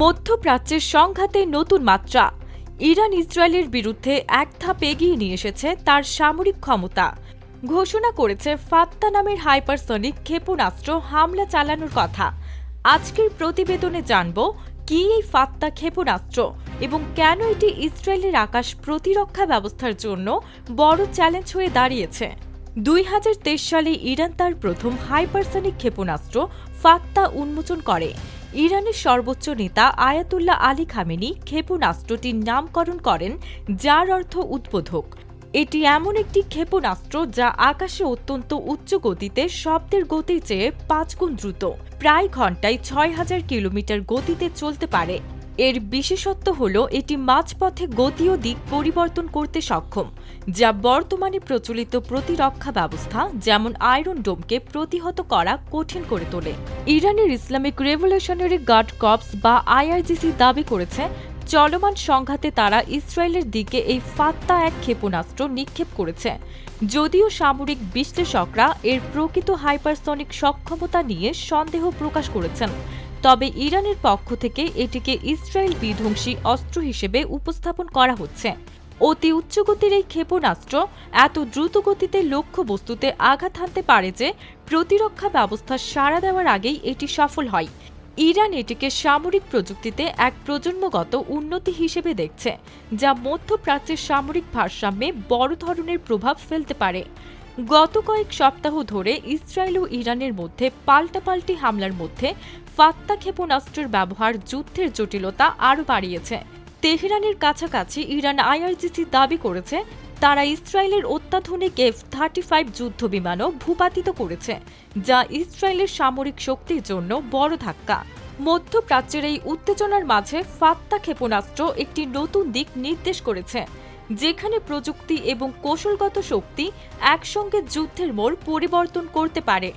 মধ্যপ্রাচ্যের সংঘাতে নতুন মাত্রা। ইরান ইসরায়েলের বিরুদ্ধে এক ধাপ এগিয়ে নিয়ে এসেছে তার সামরিক ক্ষমতা। ঘোষণা করেছে ফাত্তা নামের হাইপারসনিক ক্ষেপণাস্ত্র হামলা চালানোর কথা। আজকের প্রতিবেদনে জানব, কি এই ফাত্তা ক্ষেপণাস্ত্র এবং কেন এটি ইসরায়েলের আকাশ প্রতিরক্ষা ব্যবস্থার জন্য বড় চ্যালেঞ্জ হয়ে দাঁড়িয়েছে। দুই হাজার তেইশ সালে ইরান তার প্রথম হাইপারসনিক ক্ষেপণাস্ত্র ফাত্তা উন্মোচন করে। ইরানের সর্বোচ্চ নেতা আয়াতুল্লাহ আলী খামেনি ক্ষেপণাস্ত্রটির নামকরণ করেন, যার অর্থ উদ্বোধক। এটি এমন একটি ক্ষেপণাস্ত্র যা আকাশে অত্যন্ত উচ্চ গতিতে শব্দের গতি চেয়ে পাঁচ গুণ দ্রুত। প্রায় ঘন্টায় ছয় হাজার কিলোমিটার গতিতে চলতে পারে। এর বিশেষত্ব হল এটি মাঝপথে গতি ও দিক পরিবর্তন করতে সক্ষম, যা বর্তমানে প্রচলিত প্রতিরক্ষা ব্যবস্থা, যেমন আয়রন ডোমকে প্রতিহত করা কঠিন করে তোলে। ইরানের ইসলামিক রেভলিউশনারি গার্ড কপস বা আইআরজিসি দাবি করেছে, চলমান সংঘাতে তারা ইসরায়েলের দিকে এই ফাত্তা এক ক্ষেপণাস্ত্র নিক্ষেপ করেছে। যদিও সামরিক বিশ্লেষকরা এর প্রকৃত হাইপারসনিক সক্ষমতা নিয়ে সন্দেহ প্রকাশ করেছেন তবে ইরানের পক্ষ থেকে এটিকে ইসরায়েল বিধ্বংসী অস্ত্র হিসেবে উপস্থাপন করা হচ্ছে। অতি উচ্চগতির এই ক্ষেপণাস্ত্র এত দ্রুত গতিতে লক্ষ্যবস্তুতে আঘাত হানতে পারে যে প্রতিরক্ষা ব্যবস্থা সাড়া দেওয়ার আগেই এটি সফল হয়। ইরান এটিকে সামরিক প্রযুক্তিতে এক প্রজন্মগত উন্নতি হিসেবে দেখছে, যা মধ্যপ্রাচ্যের সামরিক ভারসাম্যে বড় ধরনের প্রভাব ফেলতে পারে। গত কয়েক সপ্তাহ ধরে ইসরায়েল ও ইরানের মধ্যে পাল্টাপাল্টি হামলার মধ্যে ফাত্তা ক্ষেপণাস্ত্রের ব্যবহার যুদ্ধের জটিলতা আরও বাড়িয়েছে। তেহরানের কাছাকাছি ইরান আইআরজিসি দাবি করেছে, তারা ইসরায়েলের অত্যাধুনিক এফ থার্টি ফাইভ যুদ্ধ বিমানও ভূপাতিত করেছে, যা ইসরায়েলের সামরিক শক্তির জন্য বড় ধাক্কা। মধ্যপ্রাচ্যের এই উত্তেজনার মাঝে ফাত্তা ক্ষেপণাস্ত্র একটি নতুন দিক নির্দেশ করেছে। যেখানে প্রযুক্তি এবং কৌশলগত শক্তি একসঙ্গে যুদ্ধের মোড় পরিবর্তন করতে পারে।